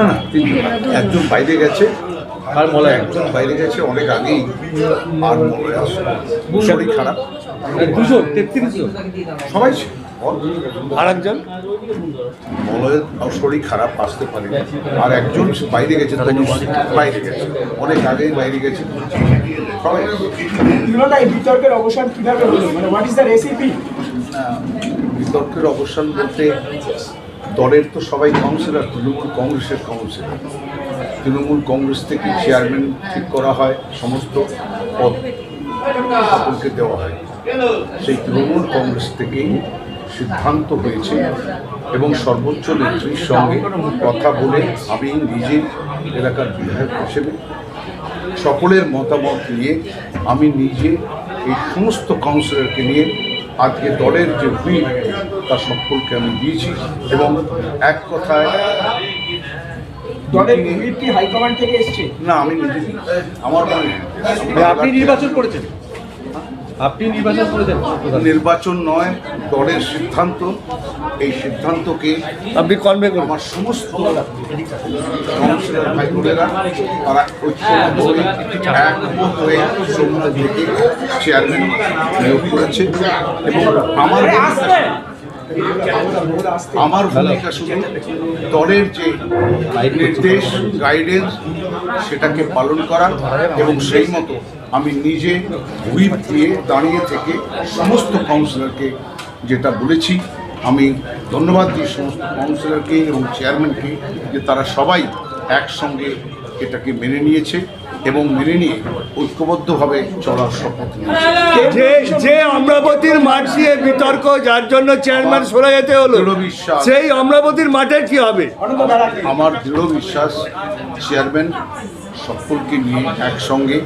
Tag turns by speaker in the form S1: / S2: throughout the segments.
S1: না না তিনজন একজন বাইরে গেছে
S2: আর মলয়
S1: একজন বাইরে গেছে অনেক আগেই আর মলয় শরীর খারাপ।
S2: দুজন তেত্রিশ
S1: সবাই
S2: আর একজন?
S1: মলয়ের শরীর খারাপ আসতে পারে আর একজন বাইরে গেছে বাইরে গেছে। অনেক আগেই বাইরে গেছে। সবাই
S3: বিতর্কের অবসান কীভাবে হলো? মানে হোয়াট ইজ দ্য রেসিপি
S1: বিতর্কের অবসান বলতে দলের তো সবাই কাউন্সিলর, তৃণমূল কংগ্রেসের কাউন্সিলর। তৃণমূল কংগ্রেস থেকে চেয়ারম্যান ঠিক করা হয়, সমস্ত পদ সকলকে দেওয়া হয়। সেই তৃণমূল কংগ্রেস থেকেই সিদ্ধান্ত হয়েছে এবং সর্বোচ্চ নেত্রীর সঙ্গে কথা বলে আমি নিজের এলাকার বিধায়ক হিসেবে সকলের মতামত নিয়ে আমি নিজে এই সমস্ত কাউন্সিলরকে নিয়ে আজকে দলের যে হুইপ তা সকলকে আমি দিয়েছি এবং এক কথায়
S3: হাইকমান্ড থেকে এসছে।
S1: না আমি নিজে আমার মনে
S2: মানে আপনি নির্বাচন করেছেন। আপনি নির্বাচন করেছেন
S1: নির্বাচন নয় দলের সিদ্ধান্ত। এই সিদ্ধান্তকে
S2: আপনি কনভে করুন।
S1: আমার সমস্ত কাউন্সিলর ভাই বোনেরা তারা হয়ে একমত হয়ে চেয়ারম্যান নিয়োগ করেছে। এবং আমার আমার ভূমিকা শুধু দলের যে নির্দেশ গাইডেন্স সেটাকে পালন করা এবং সেই মতো আমি নিজে হুইপ দিয়ে দাঁড়িয়ে থেকে সমস্ত কাউন্সিলরকে যেটা বলেছি, আমি ধন্যবাদ দিই সমস্ত কাউন্সিলরকে এবং চেয়ারম্যানকে যে তারা সবাই একসঙ্গে এটাকে মেনে নিয়েছে। এবং মেনে নিয়ে ঐক্যবদ্ধভাবে চলার শপথ
S4: যে যে অমরাবতীর মাঠ দিয়ে বিতর্ক যার জন্য চেয়ারম্যান সরে যেতে হলো
S1: বিশ্বাস।
S4: সেই অমরাবতীর মাঠে কি হবে?
S1: আমার দৃঢ় বিশ্বাস চেয়ারম্যান সকলকে নিয়ে একসঙ্গে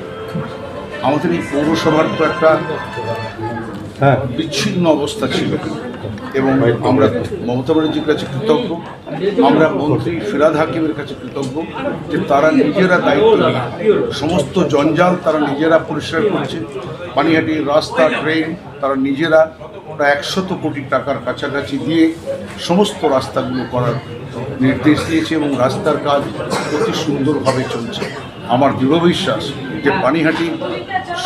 S1: আমাদের এই পৌরসভার তো একটা
S2: হ্যাঁ।
S1: বিচ্ছিন্ন অবস্থা ছিল। এবং আমরা মমতা ব্যানার্জির কাছে কৃতজ্ঞ। আমরা মন্ত্রী ফিরাদ হাকিমের কাছে কৃতজ্ঞ যে তারা নিজেরা দায়িত্ব সমস্ত জঞ্জাল তারা নিজেরা পরিষ্কার করছে। পানিহাটির রাস্তা, ট্রেন, তারা নিজেরা প্রায় একশত কোটি টাকার কাছাকাছি দিয়ে সমস্ত রাস্তাগুলো করার নির্দেশ দিয়েছে এবং রাস্তার কাজ অতি সুন্দরভাবে চলছে। আমার দৃঢ় বিশ্বাস যে পানিহাটি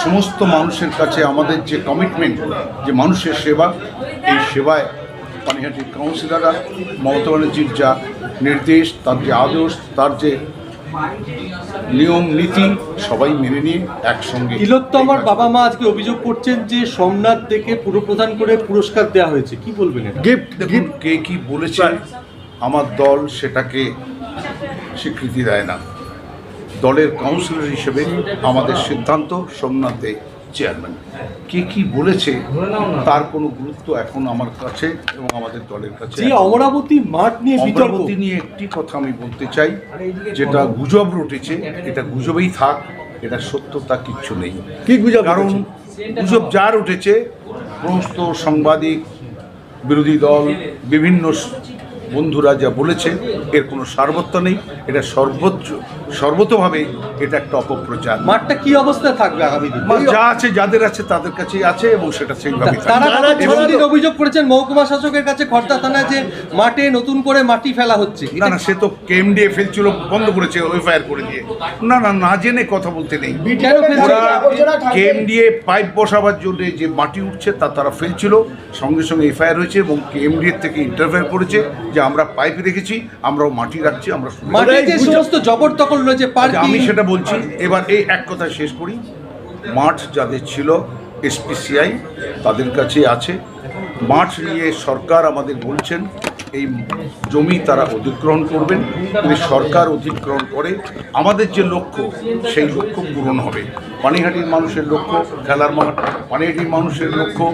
S1: সমস্ত মানুষের কাছে আমাদের যে কমিটমেন্ট যে মানুষের সেবা এই সেবায় পানিহাটির কাউন্সিলররা মমতা ব্যানার্জির যা নির্দেশ তার যে আদর্শ তার যে নিয়ম নীতি সবাই মেনে নিয়ে একসঙ্গে
S2: তিলোত্তমার বাবা মা আজকে অভিযোগ করছেন যে সোমনাথ থেকে পুরপ্রধান করে পুরস্কার দেওয়া হয়েছে। কি বলবেন
S4: গিফট
S1: গিফট কে কি বলেছে আমার দল সেটাকে স্বীকৃতি দেয় না। দলের কাউন্সিলর হিসেবে আমাদের সিদ্ধান্ত সোমনাথে চেয়ারম্যান কে কি বলেছে তার কোনো গুরুত্ব এখন আমার কাছে এবং আমাদের দলের কাছে
S2: অমরাবতী মাঠ নিয়ে বিতর্ক।
S1: অমরাবতী নিয়ে একটি কথা আমি বলতে চাই যেটা গুজব রটেছে এটা গুজবেই থাক এটা সত্যতা কিচ্ছু নেই।
S4: কি গুজব
S1: কারণ গুজব যার উঠেছে সমস্ত সাংবাদিক বিরোধী দল বিভিন্ন বন্ধুরা যা বলেছে এর কোনো সার্বত্য নেই এটা সর্বোচ্চ। সর্বতভাবে এটা একটা অপপ্রচার।
S2: মাঠটা কি অবস্থায় থাকবে আগামী দিন?
S1: যা আছে যাদের আছে তাদের কাছেই আছে এবং সেটা সেইভাবে
S2: তারা অভিযোগ করেছেন মহকুমা শাসকের কাছে খর্দা থানায় যে মাঠে নতুন করে মাটি ফেলা হচ্ছে।
S1: না না সে তো কেম দিয়ে ফেলছিল বন্ধ করেছে ওয়েফায়ার করে দিয়ে। না না না জেনে কথা বলতে নেই। দিয়ে পাইপ বসাবার জন্য যে মাটি উঠছে তা তারা ফেলছিল সঙ্গে সঙ্গে এফআইআর হয়েছে এবং কেএমডি থেকে ইন্টারফেয়ার করেছে যে আমরা পাইপ রেখেছি আমরাও মাটি রাখছি আমরা
S2: সমস্ত জবরদখল রয়েছে
S1: যে
S2: পার্কিং
S1: আমি সেটা বলছি। এবার এই এক কথা শেষ করি। মাঠ যাদের ছিল এসপিসিআই তাদের কাছে আছে। মাঠ নিয়ে সরকার আমাদের বলছেন এই জমি তারা অধিগ্রহণ করবেন যদি সরকার অধিগ্রহণ করে আমাদের যে লক্ষ্য সেই লক্ষ্য পূরণ হবে। পানিহাটির মানুষের লক্ষ্য খেলার মাঠ পানিহাটির মানুষের লক্ষ্য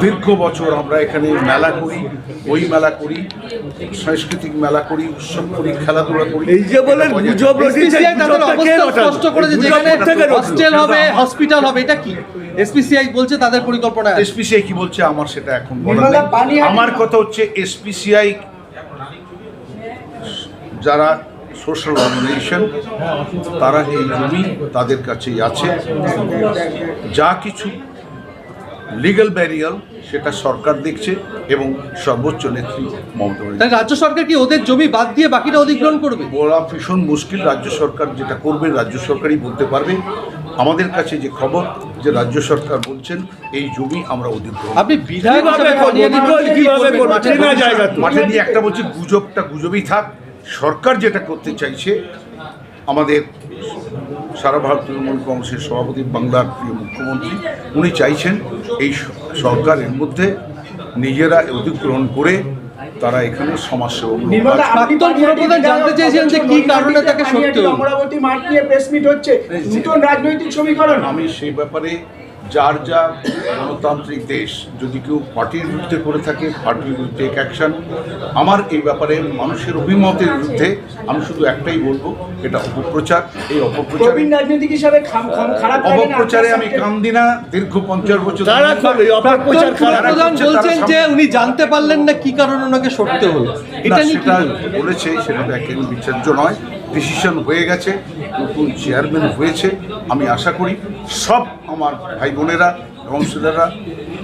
S1: দীর্ঘ বছর আমরা এখানে মেলা করি বই মেলা করি সাংস্কৃতিক মেলা করি উৎসব করি খেলাধুলা করি।
S4: এই যে বলেন গুজব
S2: স্পষ্ট করেছে
S4: গুজব
S2: যেখানে হবে হসপিটাল হবে এটা কি? এসপিসিআই বলছে তাদের পরিকল্পনা
S1: এসপিসিআই কি বলছে? আমার সেটা এখন আমার কথা হচ্ছে এসপিসিআই যারা সোশ্যাল অর্গানাইজেশন তারা এই জমি তাদের কাছেই আছে। যা কিছু লিগ্যাল ব্যারিয়াল সেটা সরকার দেখছে এবং সর্বোচ্চ নেত্রী মমতা
S2: তাই রাজ্য সরকার কি ওদের জমি বাদ দিয়ে বাকিটা অধিগ্রহণ করবে?
S1: বলা ভীষণ মুশকিল রাজ্য সরকার যেটা করবে রাজ্য সরকারই বলতে পারবে। আমাদের কাছে যে খবর যে রাজ্য সরকার বলছেন এই জমি আমরা অধিগ্রহণ
S2: আপনি। মাঠে
S1: দিয়ে একটা বলছি গুজবটা গুজবই থাক। সরকার যেটা করতে চাইছে আমাদের সারা ভারত তৃণমূল কংগ্রেসের সভাপতি বাংলার প্রিয় মুখ্যমন্ত্রী উনি চাইছেন এই সরকারের মধ্যে নিজেরা অধিগ্রহণ করে তারা এখানে
S3: সমাজসেবক আপনি
S2: জানতে চেয়েছেন যে কি কারণে তাকে সরতে হলো?
S3: অমরাবতী মাঠ নিয়ে প্রেস মিট হচ্ছে। নতুন রাজনৈতিক সমীকরণ।
S1: আমি সেই ব্যাপারে যার যা গণতান্ত্রিক দেশ যদি কেউ পার্টির বিরুদ্ধে করে থাকে পার্টির বিরুদ্ধে অ্যাকশন আমার এই ব্যাপারে মানুষের অভিমতের বিরুদ্ধে আমি শুধু একটাই বলব এটা অপপ্রচার। এই অপপ্রচার
S3: রাজনৈতিক হিসাবে খাম- খাম- খারাপ লাগে না।
S1: অপপ্রচারে আমি দিনা দীর্ঘ পঞ্চাশ বছর
S2: বলছেন যে উনি জানতে পারলেন না কি কারণে ওনাকে সরতে হলো। এটা
S1: না, সেটা বলেছে সেটা তো একেবারে বিচার্য নয়। ডিসিশন হয়ে গেছে নতুন চেয়ারম্যান হয়েছে। আমি আশা করি সব আমার ভাই বোনেরা এবং ছেলেরা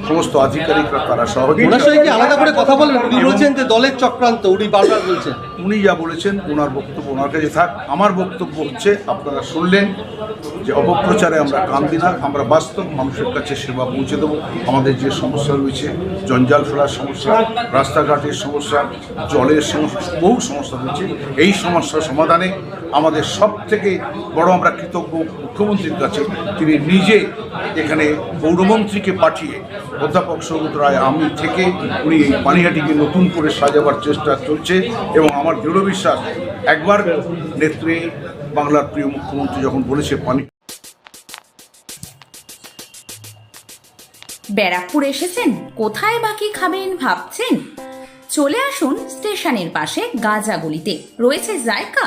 S1: সমস্ত আধিকারিকরা তারা সহযোগী।
S2: ওনার সঙ্গে কি আলাদা করে কথা বলেন উনি বলছেন যে দলের চক্রান্ত উনি বারবার বলছেন।
S1: উনি যা বলেছেন ওনার বক্তব্য ওনার কাছে থাক। আমার বক্তব্য হচ্ছে আপনারা শুনলেন যে অপপ্রচারে আমরা কান দিই না আমরা বাস্তব মানুষের কাছে সেবা পৌঁছে দেবো। আমাদের যে সমস্যা রয়েছে জঞ্জাল ফেলার সমস্যা রাস্তাঘাটের সমস্যা জলের সমস্যা বহু সমস্যা রয়েছে। এই সমস্যার সমাধানে আমাদের সব থেকে বড় আমরা কৃতজ্ঞ মুখ্যমন্ত্রীর কাছে। তিনি নিজে এখানে পৌরমন্ত্রীকে পাঠিয়ে অধ্যাপক সৌগত রায়, আমি থেকে উনি পানিহাটিকে নতুন করে সাজাবার চেষ্টা চলছে এবং আমার দৃঢ় বিশ্বাস, একবার নেত্রী বাংলার প্রিয় মুখ্যমন্ত্রী যখন বলেছে পানি
S5: ব্যারাকপুর এসেছেন, কোথায় বাকি খাবেন ভাবছেন? চলে আসুন স্টেশনের পাশে গাজাগুলিতে রয়েছে জায়গা।